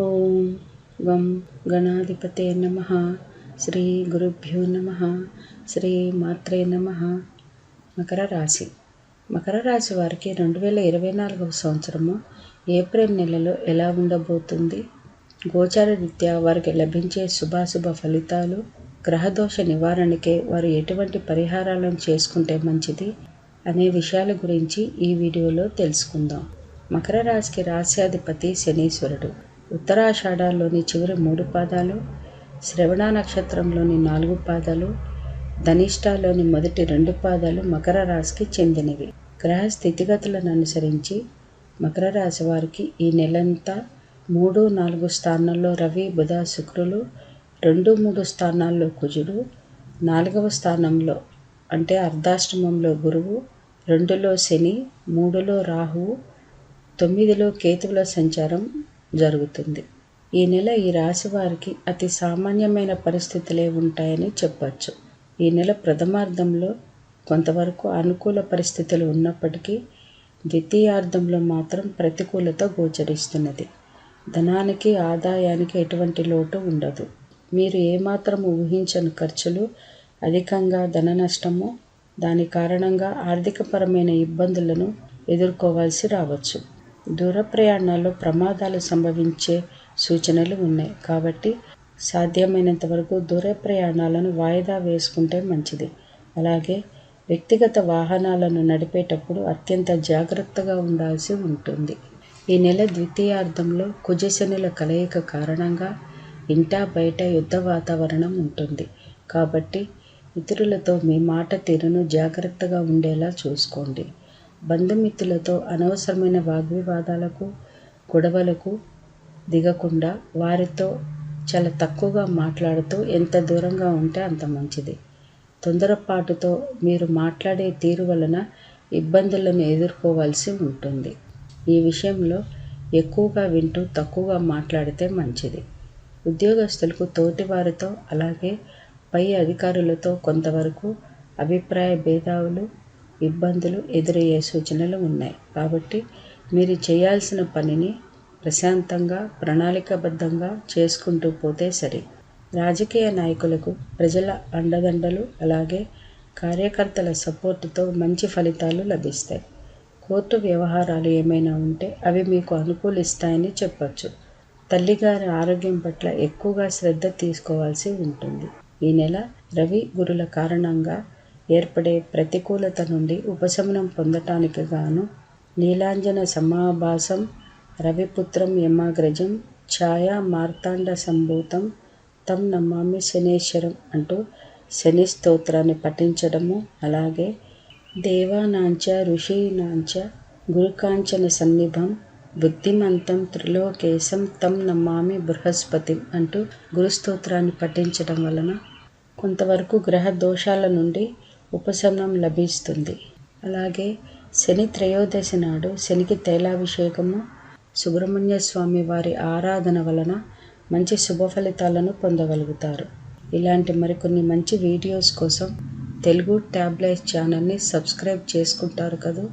ఓం వం గణాధిపతే నమ శ్రీ గురుభ్యో నమ శ్రీ మాత్రే నమ మకర రాశి మకర రాశి వారికి రెండు వేల ఇరవై నాలుగవ సంవత్సరము ఏప్రిల్ నెలలో ఎలా ఉండబోతుంది? గోచార రీత్యా వారికి లభించే శుభాశుభ ఫలితాలు గ్రహదోష నివారణకే వారు ఎటువంటి పరిహారాలను చేసుకుంటే మంచిది అనే విషయాల గురించి ఈ వీడియోలో తెలుసుకుందాం. మకర రాశికి రాశ్యాధిపతి శనీశ్వరుడు. ఉత్తరాషాఢాల్లోని చివరి మూడు పాదాలు శ్రవణ నక్షత్రంలోని నాలుగు పాదాలు ధనిష్టాలోని మొదటి రెండు పాదాలు మకర రాశికి చెందినవి. గ్రహ స్థితిగతులను అనుసరించి మకర రాశి వారికి ఈ నెలంతా మూడు నాలుగు స్థానాల్లో రవి బుధ శుక్రులు రెండు మూడు స్థానాల్లో కుజుడు నాలుగవ స్థానంలో అంటే అర్ధాశ్రమంలో గురువు రెండులో శని మూడులో రాహువు తొమ్మిదిలో కేతువుల సంచారం జరుగుతుంది. ఈ నెల ఈ రాశి వారికి అతి సామాన్యమైన పరిస్థితులే ఉంటాయని చెప్పచ్చు. ఈ నెల ప్రథమార్థంలో కొంతవరకు అనుకూల పరిస్థితులు ఉన్నప్పటికీ ద్వితీయార్థంలో మాత్రం ప్రతికూలత గోచరిస్తున్నది. ధనానికి ఆదాయానికి ఎటువంటి లోటు ఉండదు. మీరు ఏమాత్రం ఊహించని ఖర్చులు అధికంగా ధన నష్టము దాని కారణంగా ఆర్థికపరమైన ఇబ్బందులను ఎదుర్కోవాల్సి రావచ్చు. దూర ప్రయాణాల్లో ప్రమాదాలు సంభవించే సూచనలు ఉన్నాయి. కాబట్టి సాధ్యమైనంత వరకు దూర ప్రయాణాలను వాయిదా వేసుకుంటే మంచిది. అలాగే వ్యక్తిగత వాహనాలను నడిపేటప్పుడు అత్యంత జాగ్రత్తగా ఉండాల్సి ఉంటుంది. ఈ నెల ద్వితీయార్థంలో కుజశనుల కలయిక కారణంగా ఇంటా బయట యుద్ధ వాతావరణం ఉంటుంది. కాబట్టి ఇతరులతో మీ మాట తీరును జాగ్రత్తగా ఉండేలా చూసుకోండి. బంధుమిత్రులతో అనవసరమైన వాగ్వివాదాలకు గొడవలకు దిగకుండా వారితో చాలా తక్కువగా మాట్లాడుతూ ఎంత దూరంగా ఉంటే అంత మంచిది. తొందరపాటుతో మీరు మాట్లాడే తీరు వలన ఇబ్బందులను ఎదుర్కోవాల్సి ఉంటుంది. ఈ విషయంలో ఎక్కువగా వింటూ తక్కువగా మాట్లాడితే మంచిది. ఉద్యోగస్తులకు తోటివారితో అలాగే పై అధికారులతో కొంతవరకు అభిప్రాయ భేదాలు ఇబ్బందులు ఎదురయ్యే సూచనలు ఉన్నాయి. కాబట్టి మీరు చేయాల్సిన పనిని ప్రశాంతంగా ప్రణాళికబద్ధంగా చేసుకుంటూ పోతే సరి. రాజకీయ నాయకులకు ప్రజల అండదండలు అలాగే కార్యకర్తల సపోర్టుతో మంచి ఫలితాలు లభిస్తాయి. కోర్టు వ్యవహారాలు ఏమైనా ఉంటే అవి మీకు అనుకూలిస్తాయని చెప్పచ్చు. తల్లిగారి ఆరోగ్యం పట్ల ఎక్కువగా శ్రద్ధ తీసుకోవాల్సి ఉంటుంది. ఈ నెల రవి గురుల కారణంగా ఏర్పడే ప్రతికూలత నుండి ఉపశమనం పొందటానికి గాను నీలాంజన సమాభాసం రవిపుత్రం యమాగ్రజం ఛాయా మార్తాండ సంభూతం తం నమామి శనేశ్వరం అంటూ శని స్తోత్రాన్ని పఠించడము అలాగే దేవానాంచ ఋషీనాంచ గురుకాంచన సన్నిభం బుద్ధిమంతం త్రిలోకేశం తం నమామి బృహస్పతి అంటూ గురుస్తోత్రాన్ని పఠించడం వలన కొంతవరకు గ్రహ దోషాల నుండి ఉపశమనం లభిస్తుంది. అలాగే శని త్రయోదశి నాడు శనికి తైలాభిషేకము సుబ్రహ్మణ్య స్వామి వారి ఆరాధన వలన మంచి శుభ ఫలితాలను పొందగలుగుతారు. ఇలాంటి మరికొన్ని మంచి వీడియోస్ కోసం తెలుగు ట్యాబ్లెట్ ఛానల్ని సబ్స్క్రైబ్ చేసుకుంటారు కదా?